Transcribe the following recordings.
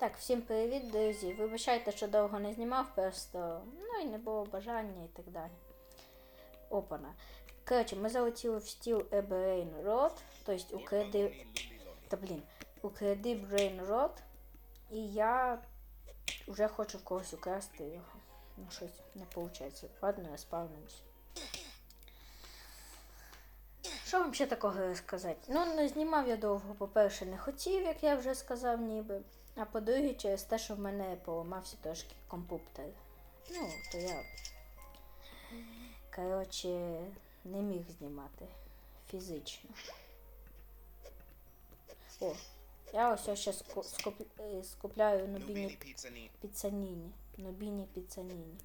Так, всім привіт, друзі. Вибачайте, що довго не знімав, просто ну і не було бажання і так далі. Опана. Коротше, ми залетіли в стіл A Brain Rot, тобто у креди... Та блін, у креди Brain Rot, і я вже хочу в когось украсти його. Ну щось не виходить. Ладно, я спавнимось. Що вам ще такого розказати? Ну, не знімав я довго, по-перше, не хотів, як я вже сказав, ніби. А по-друге, через те, що в мене поламався трошки комп'ютер. Ну, то я. Коротше, не міг знімати фізично. О, я ось ще скуп... скупляю нобіні піцаніні. Нобіні піцаніні.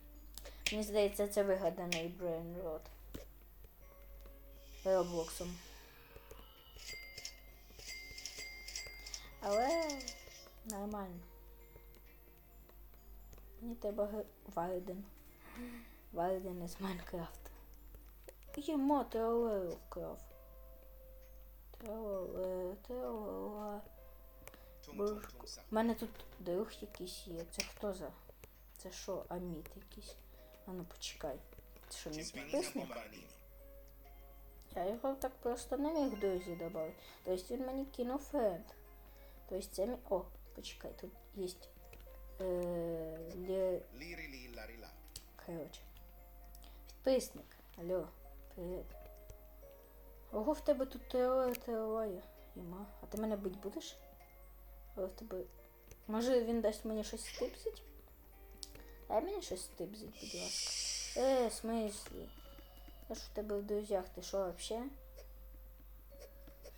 Мені здається, це вигаданий Brain Rot. Роблоксом. Але нормально. Мені треба Варден. Варден із Майнкрафта. Їмо тролеру вкрав. Tum sa. У мене тут друг якийсь є. Це хто за? Це що, Аміт якийсь? А ну почекай. Це що, не підписник? Я його так просто не міг друзі додати. Тобто він мені кинув френд. Тобто це мій... О, почекай, тут. Е, li lari la. Короче. Підписник. Алло, привіт. Ого, в тебе тут теорія. Іма. А ти мене бить будеш? Але в тебе. Може він дасть мені щось стипзить? Дай мені щось стипзить, будь ласка. Е, смислі? Я ж в тебе в друзях, ти що вообще?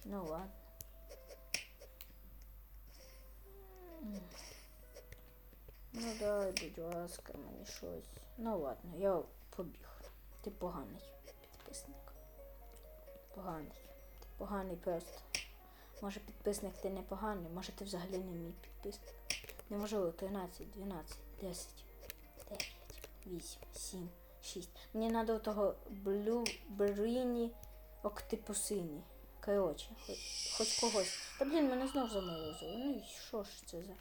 Ну ладно. Ну дай, будь ласка, мені щось. Ну ладно, я побіг. Ти поганий підписник. Поганий. Ти поганий просто. Може підписник ти не поганий, може ти взагалі не мій підписник. Неможливо 13, 12, 10, 9, 8, 7, 6. Мені треба того блю брині октипусині. Коротше, хоч, хоч когось. Та блін, мене знов заморозило. Ну і що ж це за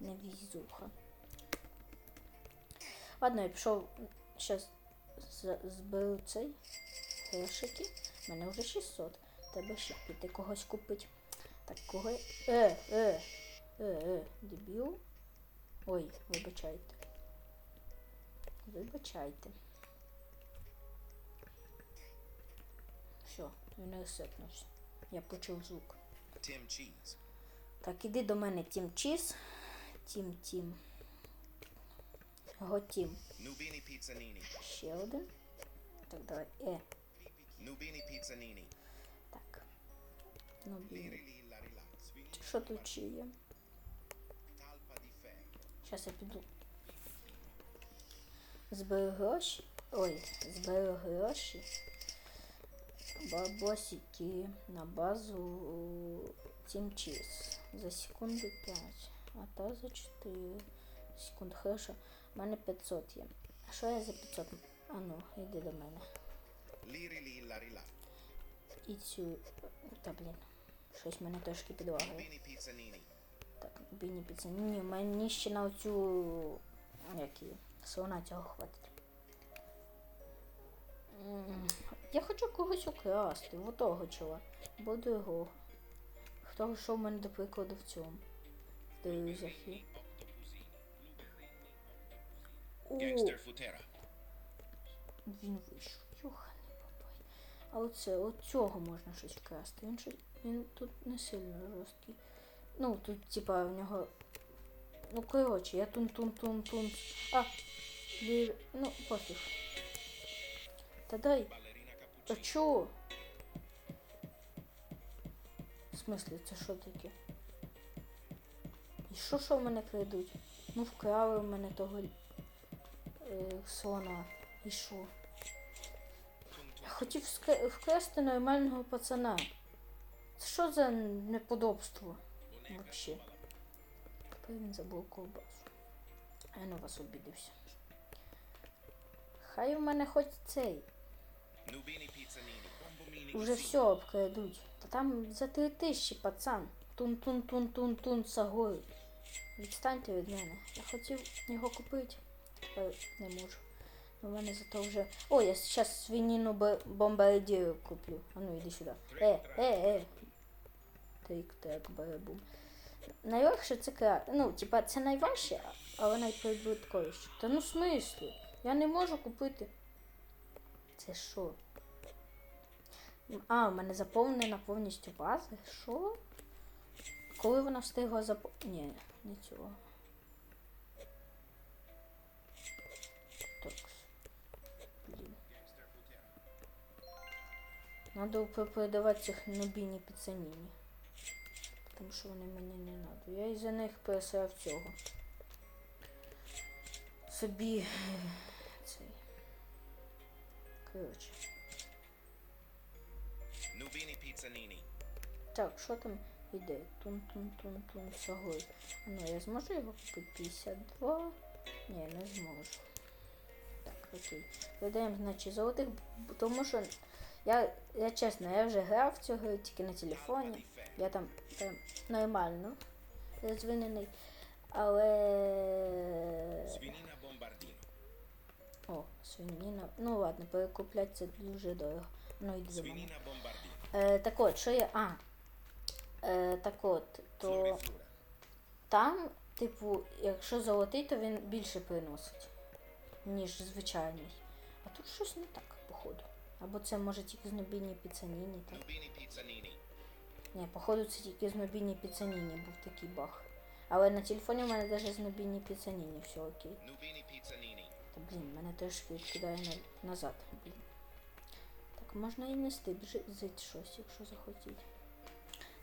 невізуха? Ладно, я пішов. Зараз зберу цей грошики. У мене вже 600. Треба ще піти когось купити. Так, кого. Е, е, е, е, дебіл. Ой, вибачайте. Вибачайте. Все, він розсипнувся. Я почув звук. Tim cheese. Так, іди до мене, Тім Чіз. Тім Тім. Готім. Nubini Pizzanini. Ще один. Так, давай. Е, Nubini Pizzanini. так. Ну. Svinina Що тут ще є? Зараз я піду. Зберу гроші. Ой, зберу гроші. Бабосики на базу Тім Чіз. За секунду 5. А та за 4 секунд. Хорошо. У мене 500 є. А що я за 500? А ну, йди до мене. І цю. Та блін. Щось мене трошки Pizzanini. Так, біні піца. Ні, мені ще на оцю. Як її? Слона цього хватить. Я хочу когось украсти, в того чого. Бо другого. Хто що в мене до прикладу в цьому? В друзях є. О, він вийшов. Йоханий бабай. А оце, от цього можна щось вкрасти. Він, щось- він тут не сильно жорсткий. Ну, тут, типа, в нього. Ну, коротше, я тун-тун-тун-тун. А, блін, ну, пофіг. Та дай. Та чого? В смислі, це що таке? І що що в мене крадуть? Ну вкрали в мене того е, слона. І що? Я хотів вкрасти нормального пацана. Це що за неподобство? Вообще. Тепер він забув ковбасу. А я на вас обідався. Хай у мене хоч цей. Уже все обкрадуть. Та там за три тисячі, пацан. Тун-тун-тун-тун-тун сагой. Відстаньте від мене. Я хотів його купити. Тепер не можу. У мене зато вже. О, я зараз свинину бомбардію куплю. А ну іди сюди. Е, е, е. Тик, так, барабум. Найважче це кра... Ну, типа, це найважче, але найприбутковіше. Та ну смислі? Я не можу купити. Це що? А, у мене заповнена повністю база. Що? Коли вона встигла запо... Ні, не цього. Так. Надо продавати цих нобіні піцаніні. Тому що вони мені не надо. Я із-за них пересрав цього. Собі. Коротше. Nubini Pizzanini. Так, що там іде? Тун-тун-тун-тун сагой. Ну, я зможу його купити 52? Ні, не зможу. Так, окей. Видаємо, значить, золотих, тому що я, я чесно, я вже грав в гру тільки на телефоні. Я там прям нормально розвинений. Але. Свиніна. Ну ладно, перекупляти це дуже дорого. Ну йди. Е, так от, що я. А. Е, так от, то. Там, типу, якщо золотий, то він більше приносить, ніж звичайний. А тут щось не так, походу. Або це може тільки з нобіні піцаніні. Так? Ні, походу це тільки з нобіні піцаніні був такий баг. Але на телефоні в мене навіть з нобіні піцаніні все окей. Та блін, мене трошки відкидає назад. Блін. Так, можна і нести біжить щось, якщо захотіть.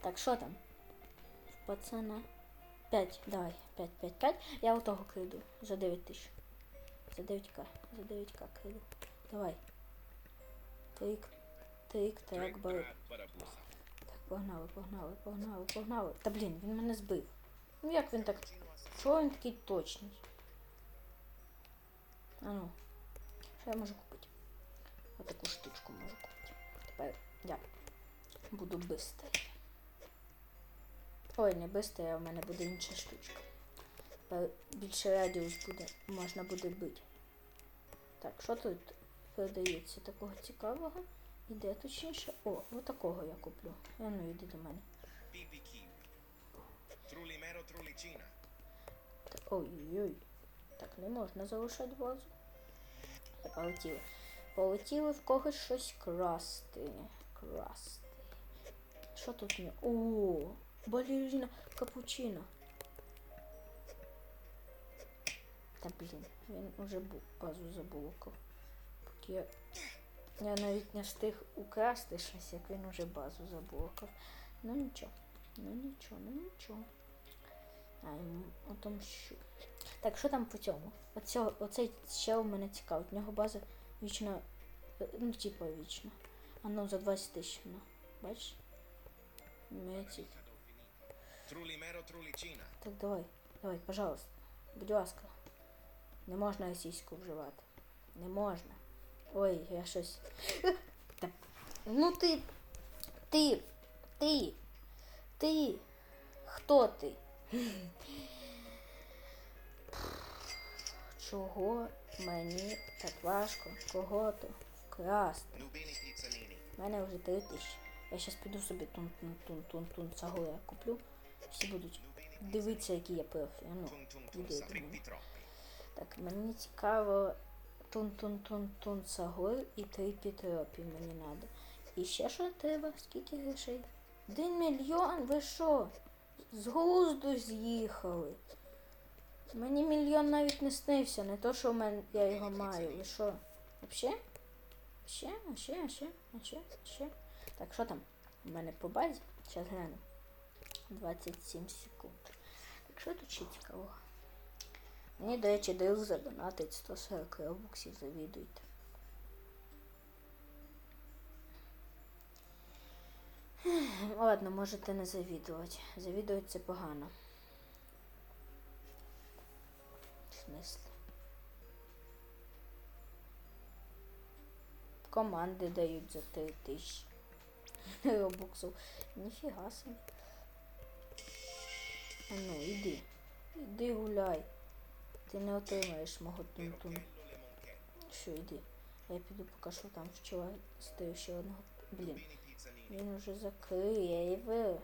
Так, що там? В пацана. 5, давай, 5, 5, 5. Я отого киду за 9 тисяч. За 9к. За 9к киду. Давай. Тик, тик, так, Barabusa. Так, погнали, погнали, погнали, погнали. Та блін, він мене збив. Ну як він так. Чого він такий точний? А ну, що я можу купити? Отаку штучку можу купити. Тепер я буду бистрий. Ой, не бистрий, а в мене буде інша штучка. Тепер більше радіус буде, можна буде бити. Так, що тут продається такого цікавого? Іде точніше. О, отакого я куплю. А ну йди до мене. Trulicina. Та- Ой-ой-ой. Так не можна залишати базу. Полетіли. Полетіли в когось щось красти. Красти. Що тут не? О, балерина капучино. Та блін, він уже базу заблокав. Поки я, я навіть не встиг украсти щось, як він уже базу заблокав. Ну нічого, ну нічого, ну нічого. А йому отомщу. Так, що там по цьому? Оцього, оцей чел мене цікавить. В нього база вічно. е, Ну, типа вічно. А ну за 20 тисяч. Ну, бачиш? Trulicina. Так, давай, давай, пожалуйста. Будь ласка. Не можна російську вживати. Не можна. Ой, я щось. Ну ти. Ти. Ти. Ти. Хто ти? Чого мені так важко кого-то вкрасти? У мене вже три тисячі. Я зараз піду собі тун тун тун тун тун цагуя куплю. Всі будуть дивитися, які я профі. Ну. Так, мені цікаво тун тун тун тун цагур і три пітропі мені треба. І ще що треба? Скільки грошей? Один мільйон? Ви що? З глузду з'їхали. Мені мільйон навіть не снився, не то, що в мене я його маю. Ви що? Вообще? Ще, а ще, а ще, а ще, а ще. Так, що там? У мене по базі? Зараз гляну. 27 секунд. Так що тут ще цікавого? Мені, до речі, друг задонатить 140 робоксів, завідуйте. Ладно, можете не завідувати. Завідувати це погано. В смислі? Команди дають за 3 тисячі робоксів. Ніфіга собі. А ну, іди. Іди гуляй. Ти не отримаєш мого Pero тун-тун. quello le monche. Що, йди. Я піду покажу там вчора стою ще одного. Блін. Він уже закриє і ви.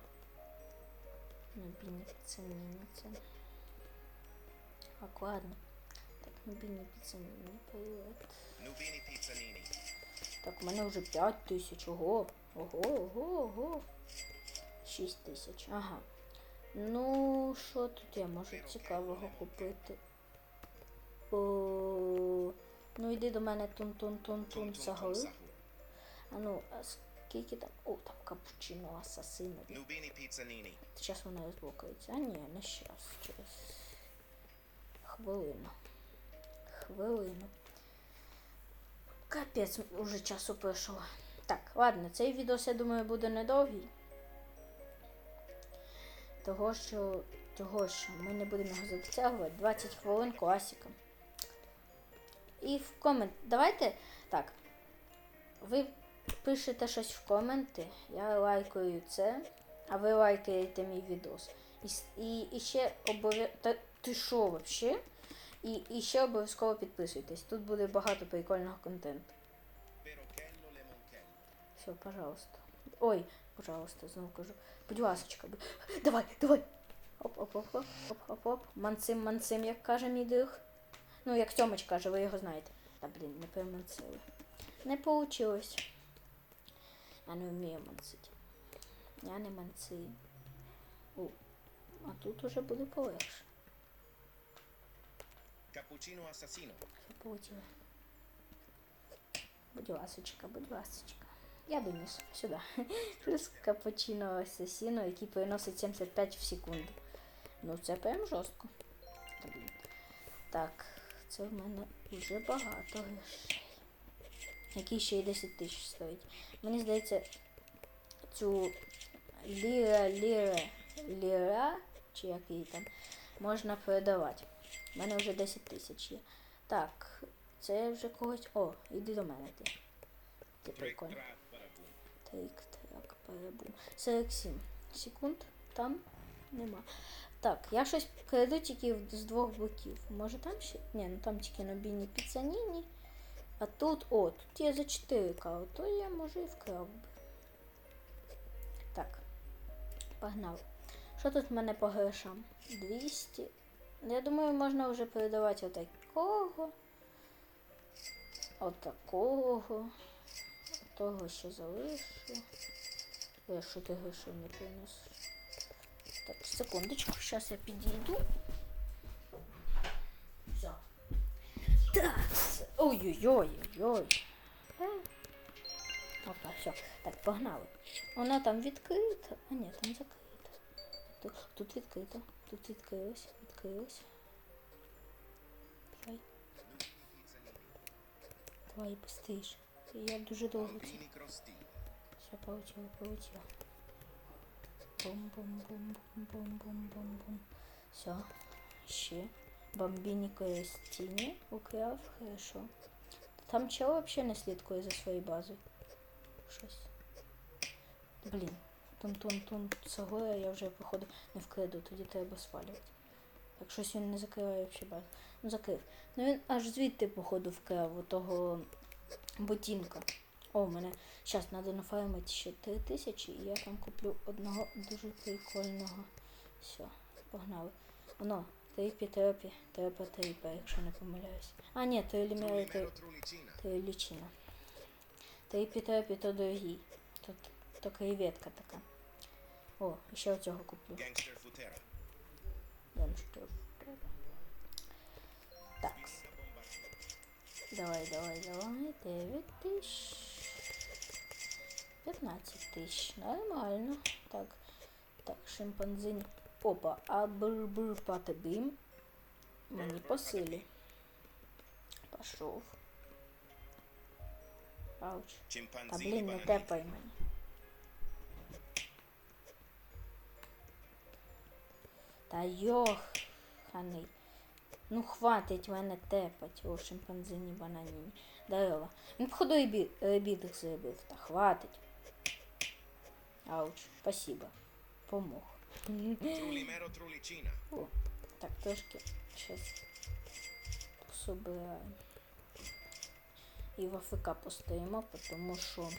Нубіні піцаніні це. Так, ладно. Так, нубіні піцаніні, привет. Nubini pizzanini. Так, у мене вже 5 тисяч. Ого. Ого, ого, ого. 6 тисяч. Ага. Ну, що тут я можу цікавого купити? О, ну йди до мене тун-тун-тун-тун sahu. А ну, а скільки там? О, там капучино асасино. Nubini pizzanini. Зараз вона розблокується. А ні, не зараз. Через хвилину. Хвилину. Капець, уже часу пройшло. Так, ладно, цей відос, я думаю, буде недовгий. Того, що, того, що ми не будемо його затягувати. 20 хвилин класика. І в комент. Давайте. Так. Ви пишете щось в коменти, я лайкаю це, а ви лайкаєте мій відос. І, і, і ще обов'язково. Ти що вообще? І, і ще обов'язково підписуйтесь. Тут буде багато прикольного контенту. Все, пожалуйста. Ой, пожалуйста, знову кажу. Будь ласочка, давай, давай. Оп, оп, оп, оп, оп, оп, оп. Манцим, манцим, як каже мій друг. Ну, як Тьомич каже, ви його знаєте. Та блін, не переманцили. Не получилось. Я не вмію манцити. Я не манцию. О, а тут уже буде полегше. Assassino. Все получилось. Будь ласочка, будь ласочка. Я доніс сюди. Плюс капучино асасіно, який переносить 75 в секунду. Ну це прям жорстко. Так, це в мене вже багато грошей. Який ще й 10 тисяч стоїть. Мені здається, цю ліра, ліра, ліра, чи як її там, можна продавати. У мене вже 10 тисяч є. Так, це вже когось. О, іди до мене ти. Ти прикольно. Трик, трак, парабум. 47 секунд. Там нема. Так, я щось краду тільки з двох боків. Може там ще? Ні, ну там тільки на бійні піцаніні. А тут, о, тут є за 4 к то я може і вкрав би. Так, погнали. Що тут в мене по грошам? 200. Я думаю, можна вже передавати отакого. Отакого. Того ще залишу. Я що ти грошей не принесу. Так, секундочку, зараз я підійду. Все. Так. Ой-ой-ой-ой. Опа, все. Так, погнали. Вона там відкрита. А ні, там закрита. Тут, тут відкрита. Тут відкрилось. Відкрилось. Давай. Давай быстріше. Я дуже довго. Все, получила, получила. Бум-бум-бум-бум-бум-бум-бум. Все. Ще. Бомбіні Крестіні украв, хорошо. Там чел вообще не слідкує за своєю базою. Щось. Блін. Тун-тун-тун Сагора я вже, походу, не вкраду, тоді треба свалювати. Так щось він не закриває взагалі. Ну закрив. Ну він аж звідти, походу, вкрав отого ботинка. О, у мене зараз треба нафармити ще 3 тисячі, і я там куплю одного дуже прикольного. Все, погнали. Воно, трипі, трепі, трепа, трипа, якщо не помиляюсь. А, ні, то еліміри, то, Trulimero лічина. Трипі, трепі, то дорогі. Тут то креветка така. О, ще оцього куплю. Так, давай, давай, давай. 9 тисяч. 15 тисяч. Нормально. Так. Так, шимпанзині. Опа, а бр-бр патебим. Мені по силі. Пішов. Ауч. Та блін, не тепай мені. Та йох, ханий. Ну хватить мене тепать, о, шимпанзині бананіні. Дарова. Він походу ребі- ребіток зробив. Та хватить. Ауч, спасибо. Помог. О, Так, трошки зараз собираємо. І в АФК постоїмо, тому що.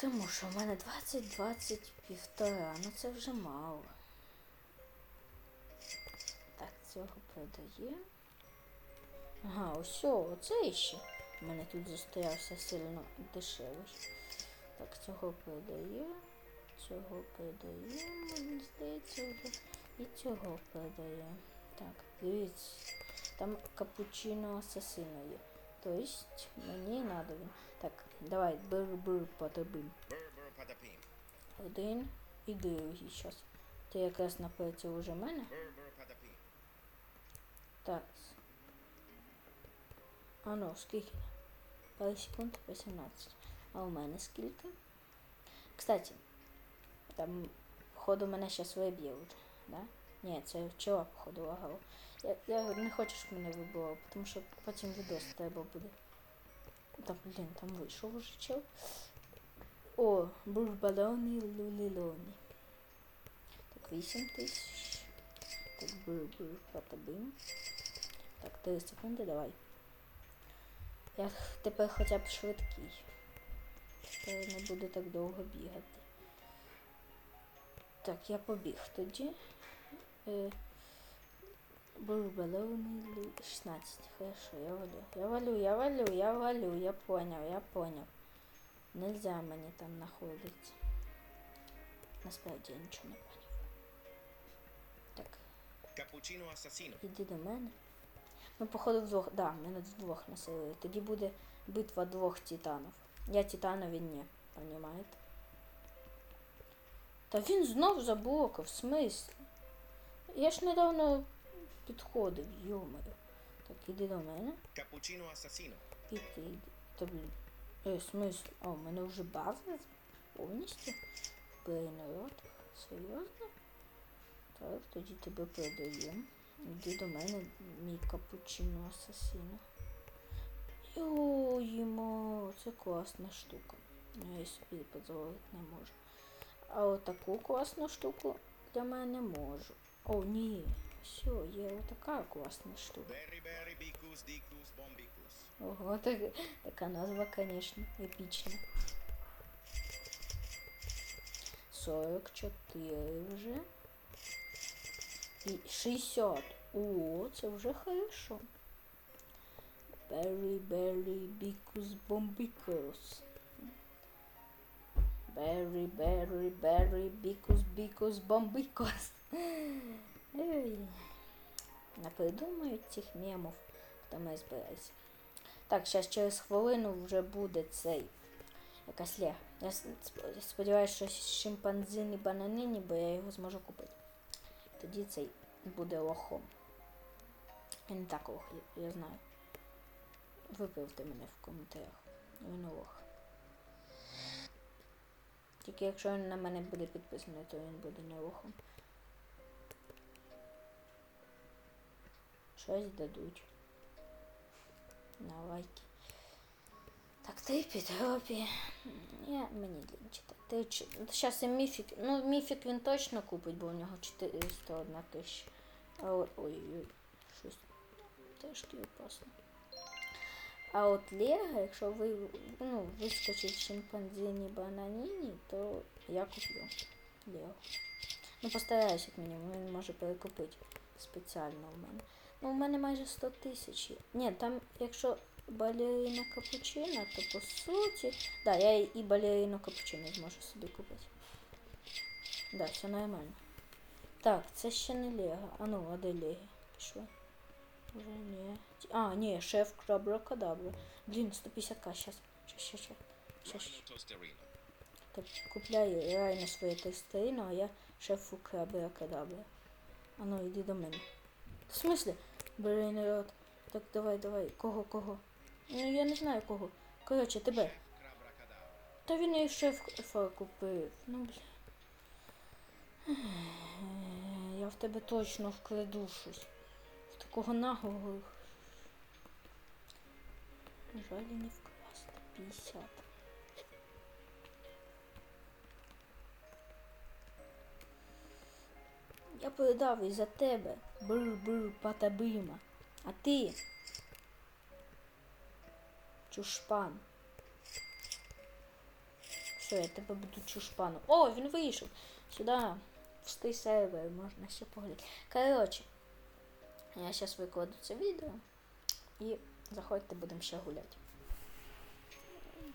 Тому що в мене 20, 20, півтора. Ну це вже мало. Цього продає. Ага, ось оце ще. У мене тут застоявся сильно дешевий. Так, цього продає. Цього продає, мені здається, вже. І цього продає. Так, дивіться. Там капучино асасино є. Тобто мені надо він. Так, давай, бир-бир patapim. Один і другий щас. Ти якраз напроти уже мене. Так. А ну, скільки? Пару секунд 18. А у мене скільки? Кстати, там, походу, мене зараз вже, да? Ні, це вчора, походу, лагало. Я, я не хочу, щоб мене вибило, тому що потім відос треба буде. Там, блін, там вийшов уже чел. О, бурбалони лулілони. Так, 8 тисяч. Так, бур-бур, патабим. Так, 3 секунди, давай. Я тепер хоча б швидкий. Тепер не буду так довго бігати. Так, я побіг тоді. Е, Бурбалони лу- 16. Хорошо, я валю. Я валю, я валю, я валю, я понял, я понял. Нельзя мені там знаходитися. Насправді я нічого не поняв. Так, Cappuccino assassino. Іди до мене. Ми, походу, вдвох. Да, мене вдвох населили. Тоді буде битва двох титанів. Я титанові ні, понімаєте? Та він знов заблокав, в смислі? Я ж недавно підходив, йомаю. Так, іди до мене. Cappuccino assassino. І ти йди. Та блін. Е, в смислі? А, у мене вже база повністю. Перенарод. Серйозно? Так, тоді тебе продаємо. Іди до мене, мій капучино асасіно. Йо-ймо, це класна штука. Ну, Я собі дозволити не можу. А отаку класну штуку для мене можу. О, ні. Все, є отака класна штука. Ого, так, така назва, конечно, епічна. 44 вже. І 60. О, це вже хорошо. Berry, berry, bicus, bombicus. Berry, berry, berry, bicus, bicus, bombicus. Ей. Напридумають цих мемів, хто не збирається. Так, зараз через хвилину вже буде цей. Якась лега. Я сподіваюся, що шимпанзині бананині, бо я його зможу купити. Тоді цей буде лохом. Я не так лох, я, знаю. Виправте мене в коментарях. Ви не лох. Тільки якщо він на мене буде підписаний, то він буде не лохом. Щось дадуть. На лайки. Так, ти підробі. Я мені лінь читати. Ти чи... Зараз і міфік. Ну, міфік він точно купить, бо у нього 401 тисяча. А от. Ой-ой, щось трошки опасно. А от Лего, якщо ви ну, вискочить шимпанзині бананіні, то я куплю Лего. Ну, постараюсь, як мінімум, він може перекупити спеціально у мене. Ну, у мене майже 100 тисяч. Ні, там, якщо балерина капучино, то по суті. Да, я і балерину капучино зможу собі купити. Да, все нормально. Так, це ще не Лего. А ну, а де Лего? Пішло. Уже ні. А, ні, шеф Крабракадабра. Блін, 150к, щас. Щас, щас, щас. Щас. Так, купляй реально своє тестерину, а я шефу Крабракадабра. А ну, іди до мене. В смислі? Бери народ. Так, давай, давай. Кого, кого? Ну, я не знаю кого. Коротше, тебе. Та він і шеф купив. Ну, бля. Я в тебе точно вкраду щось. В такого наглого. Жаль, не вкрасти. 50. Я передав із-за тебе. Бр-бр, патабима. А ти. Чушпан. Все, я тебе буду чушпаном. О, він вийшов. Сюди. Встий сервер, можна ще поглядати. Коротше, я зараз викладу це відео і заходьте, будемо ще гуляти.